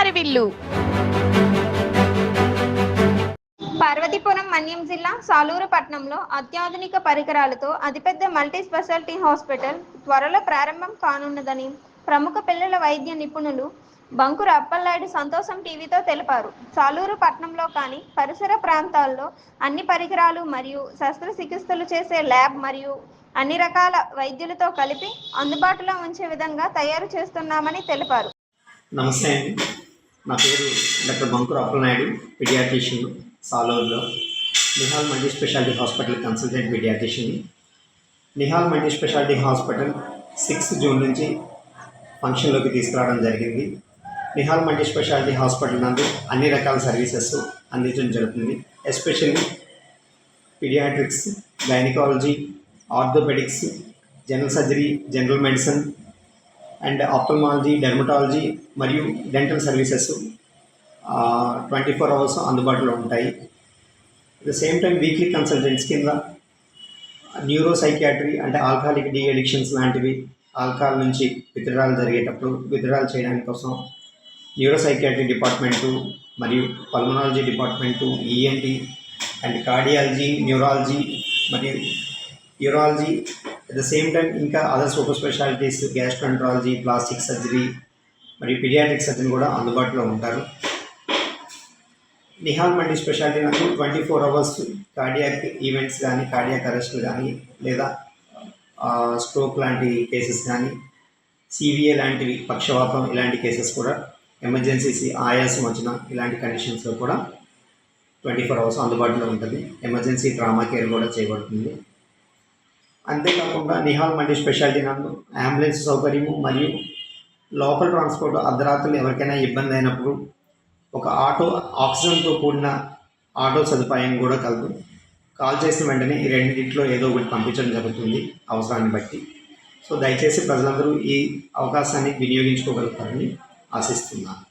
వారిల్లు పార్వతీపురం మన్యం జిల్లా సాలూరు పట్టణంలో అత్యాధునిక పరికరాలతో అతిపెద్ద మల్టీ స్పెషాలిటీ హాస్పిటల్ త్వరలో ప్రారంభం కానున్నదని ప్రముఖ పిల్లల వైద్య నిపుణులు బంకుర అప్పలనాయుడు సంతోషం టీవీతో తెలిపారు. సాలూరు పట్టణంలో కానీ పరిసర ప్రాంతాల్లో అన్ని పరికరాలు మరియు శస్త్రచికిత్సలు చేసే ల్యాబ్ మరియు అన్ని రకాల వైద్యులతో కలిపి అందుబాటులో ఉంచే విధంగా తయారు చేస్తున్నామని తెలిపారు. నమస్తే అండి. నా పేరు doctor Bankura Appalanaidu paediatrician సాలూరులో. Nihal multi speciality hospital consultant paediatrician Nihal multi speciality hospital sixth June నుంచి ఫంక్షన్లోకి తీసుకురావడం జరిగింది. నిహాల్ మల్టీ స్పెషాలిటీ హాస్పిటల్ నందు అన్ని రకాల సర్వీసెస్ అందించడం జరుగుతుంది. Especially paediatrics gynaecology orthopaedics general surgery general medicine and ophthalmology dermatology మరియు dental services twenty four hours అందుబాటులో ఉంటాయి. At the same time weekly consultants కింద న్యూరో సైకియాట్రీ అంటే ఆల్కహాలిక్ డీ అడిక్షన్స్ లాంటివి ఆల్కహాల్ నుంచి విత్డ్రాల్ జరిగేటప్పుడు విత్డ్రాల్ చేయడానికి కోసం న్యూరో సైకియాట్రీ డిపార్ట్మెంటు మరియు pulmonology department ENT and cardiology neurology మరియు urology at the same time ఇంకా other super specialities gastroenterology plastic surgery మరియు పిడియాట్రిక్ సర్జరీ కూడా అందుబాటులో ఉంటారు. నిహాల్ మల్టీ స్పెషాలిటీ నాకు twenty four hours cardiac events కానీ కార్డియాక్ అరెస్ట్లు కానీ లేదా స్ట్రోక్ లాంటి కేసెస్ కానీ సివిఏ లాంటివి పక్షవాతం ఇలాంటి కేసెస్ కూడా ఎమర్జెన్సీస్ ఆయాసం వచ్చిన ఇలాంటి కండిషన్స్లో కూడా ట్వంటీ ఫోర్ అవర్స్ అందుబాటులో ఉంటుంది. ఎమర్జెన్సీ ట్రామా కేర్ కూడా చేయబడుతుంది. అంతేకాకుండా నిహాల్ మల్టీ స్పెషాలిటీ నందు అంబులెన్స్ సౌకర్యము మరియు లోకల్ ట్రాన్స్పోర్ట్ అర్ధరాత్రులు ఎవరికైనా ఇబ్బంది అయినప్పుడు ఒక ఆటో ఆక్సిజన్తో కూడిన ఆటో సదుపాయం కూడా కలదు. కాల్ చేసిన వెంటనే ఈ రెండింటిలో ఏదో ఒకటి పంపించడం జరుగుతుంది అవసరాన్ని బట్టి. సో దయచేసి ప్రజలందరూ ఈ అవకాశాన్ని వినియోగించుకోగలుగుతారని ఆశిస్తున్నాను.